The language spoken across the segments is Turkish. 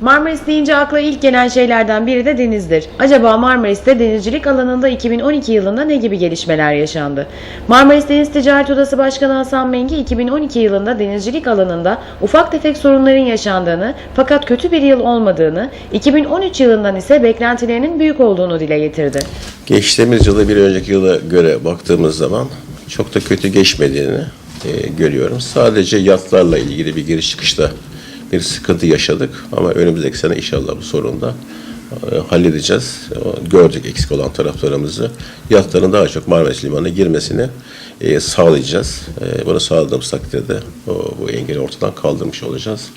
Marmaris deyince akla ilk gelen şeylerden biri de denizdir. Acaba Marmaris'te denizcilik alanında 2012 yılında ne gibi gelişmeler yaşandı? Marmaris Deniz Ticaret Odası Başkanı Hasan Mengi 2012 yılında denizcilik alanında ufak tefek sorunların yaşandığını fakat kötü bir yıl olmadığını, 2013 yılından ise beklentilerinin büyük olduğunu dile getirdi. Geçtiğimiz yılı bir önceki yıla göre baktığımız zaman çok da kötü geçmediğini e, görüyorum. Sadece yatlarla ilgili bir giriş çıkışta bir sıkıntı yaşadık ama önümüzdeki sene inşallah bu sorunu da e, halledeceğiz. O, Gördük eksik olan taraflarımızı. Yatların daha çok Marmaris Limanı'na girmesini e, sağlayacağız. E, bunu sağladığımız takdirde bu engeli ortadan kaldırmış olacağız.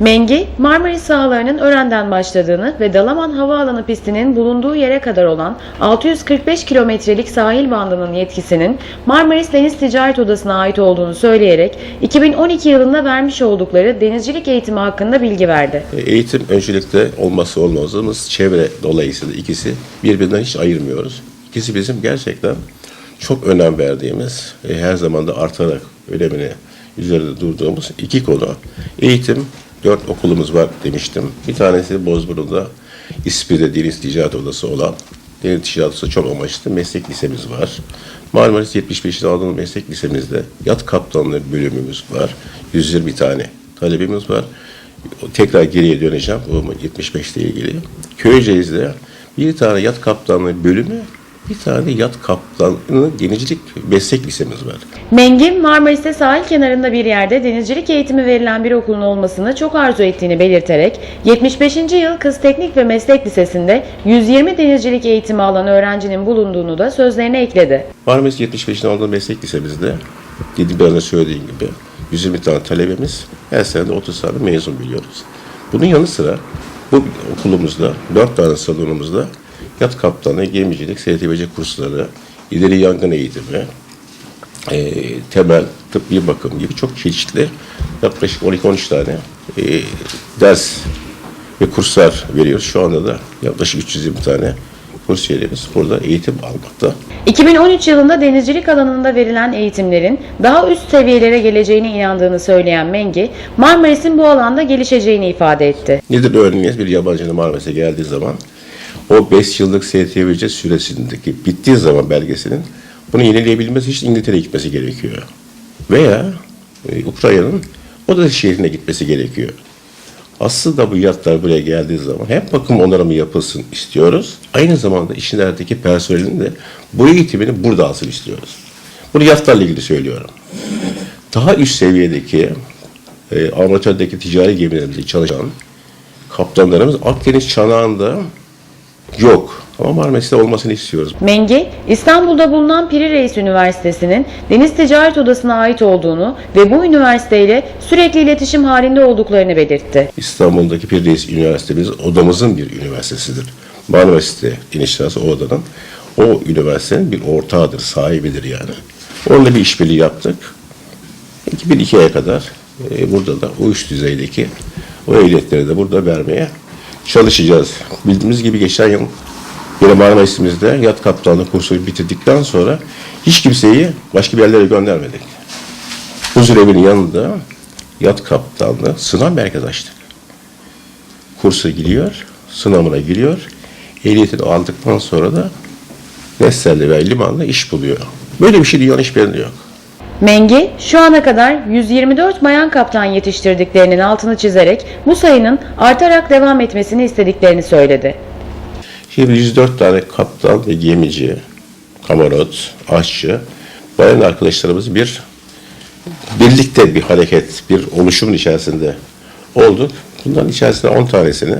Mengi, Marmaris sahalarının Ören'den başladığını ve Dalaman Havaalanı pistinin bulunduğu yere kadar olan 645 kilometrelik sahil bandının yetkisinin Marmaris Deniz Ticaret Odası'na ait olduğunu söyleyerek 2012 yılında vermiş oldukları denizcilik eğitimi hakkında bilgi verdi. E, Eğitim öncelikle olması olmazımız çevre dolayısıyla ikisi birbirinden hiç ayırmıyoruz. İkisi bizim gerçekten çok önem verdiğimiz, e, her zaman da artarak önemini üzerinde durduğumuz iki konu. Eğitim, dört okulumuz var demiştim. Bir tanesi Bozburun'da İSPİ'de Deniz Ticaret Odası olan Deniz Ticaret Odası çok amaçlı meslek lisemiz var. Marmaris 75. Anadolu Meslek Lisemizde yat kaptanlığı bölümümüz var. 120 tane talebimiz var. Tekrar geriye döneceğim bu 75 ile ilgili. Köyceğiz'de bir tane yat kaptanlığı bölümü, bir tane yat kaptanlığı denizcilik meslek lisemiz var. Mengi, Marmaris'te sahil kenarında bir yerde denizcilik eğitimi verilen bir okulun olmasını çok arzu ettiğini belirterek 75. yıl Kız Teknik ve Meslek Lisesi'nde 120 denizcilik eğitimi alan öğrencinin bulunduğunu da sözlerine ekledi. Marmaris 75. Anadolu Meslek Lisemizde dediğim biraz önce söylediğim gibi 120 tane talebemiz her sene de 30 tane mezun biliyoruz. Bunun yanı sıra bu okulumuzda 4 tane salonumuzda yat kaptanı, gemicilik, STBC kursları, ileri yangın eğitimi, e, temel tıbbi bakım gibi çok çeşitli yaklaşık 12-13 tane e, ders ve kurslar veriyoruz. Şu anda da yaklaşık 320 tane kursiyerimiz burada eğitim almakta. 2013 yılında denizcilik alanında verilen eğitimlerin daha üst seviyelere geleceğine inandığını söyleyen Mengi, Marmaris'in bu alanda gelişeceğini ifade etti. Nedir örneğiniz? Bir yabancının Marmaris'e geldiği zaman o 5 yıllık STVC süresindeki bittiği zaman belgesinin bunu yenileyebilmesi için İngiltere'ye gitmesi gerekiyor. Veya e, Ukrayna'nın o da şehrine gitmesi gerekiyor. Aslında bu yatlar buraya geldiği zaman hem bakım onarımı yapılsın istiyoruz. Aynı zamanda işlerdeki personelin de bu eğitimini burada alsın istiyoruz. Bunu yatlarla ilgili söylüyorum. Daha üst seviyedeki e, ticari gemilerimizde çalışan kaptanlarımız Akdeniz çanağında yok. Ama Marmaris'te olmasını istiyoruz. Mengi, İstanbul'da bulunan Piri Reis Üniversitesi'nin Deniz Ticaret Odası'na ait olduğunu ve bu üniversiteyle sürekli iletişim halinde olduklarını belirtti. İstanbul'daki bir reis üniversitemiz odamızın bir üniversitesidir. Marmaris'te inişlerse o odanın o üniversitenin bir ortağıdır, sahibidir yani. Onunla bir işbirliği yaptık. 2002'ye kadar e, burada da o üst düzeydeki o ehliyetleri de burada vermeye çalışacağız. Bildiğimiz gibi geçen yıl yine Marmaris'imizde yat kaptanlığı kursu bitirdikten sonra hiç kimseyi başka bir yerlere göndermedik. Huzur evinin yanında yat kaptanlığı sınav merkezi açtık. Kursa gidiyor, sınavına giriyor. Ehliyetini aldıktan sonra da Vestel'de ve limanla iş buluyor. Böyle bir şey dünyanın hiçbir yerinde yok. Mengi, şu ana kadar 124 bayan kaptan yetiştirdiklerinin altını çizerek bu sayının artarak devam etmesini istediklerini söyledi. Şimdi 104 tane kaptan ve gemici, kamarot, aşçı, bayan arkadaşlarımız bir birlikte bir hareket, bir oluşumun içerisinde olduk. Bunların içerisinde 10 tanesini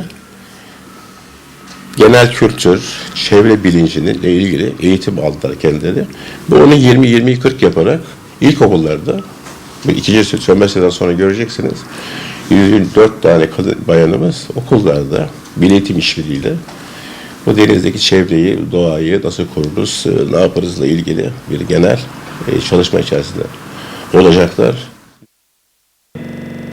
genel kültür, çevre bilincinin ilgili eğitim aldılar kendileri. Ve onu 20-20-40 yaparak ilkokullarda, ikinci sömesteden sonra göreceksiniz, 104 tane kadın bayanımız okullarda bir eğitim işbirliğiyle bu denizdeki çevreyi, doğayı nasıl koruruz, e, ne yaparızla ilgili bir genel e, çalışma içerisinde olacaklar.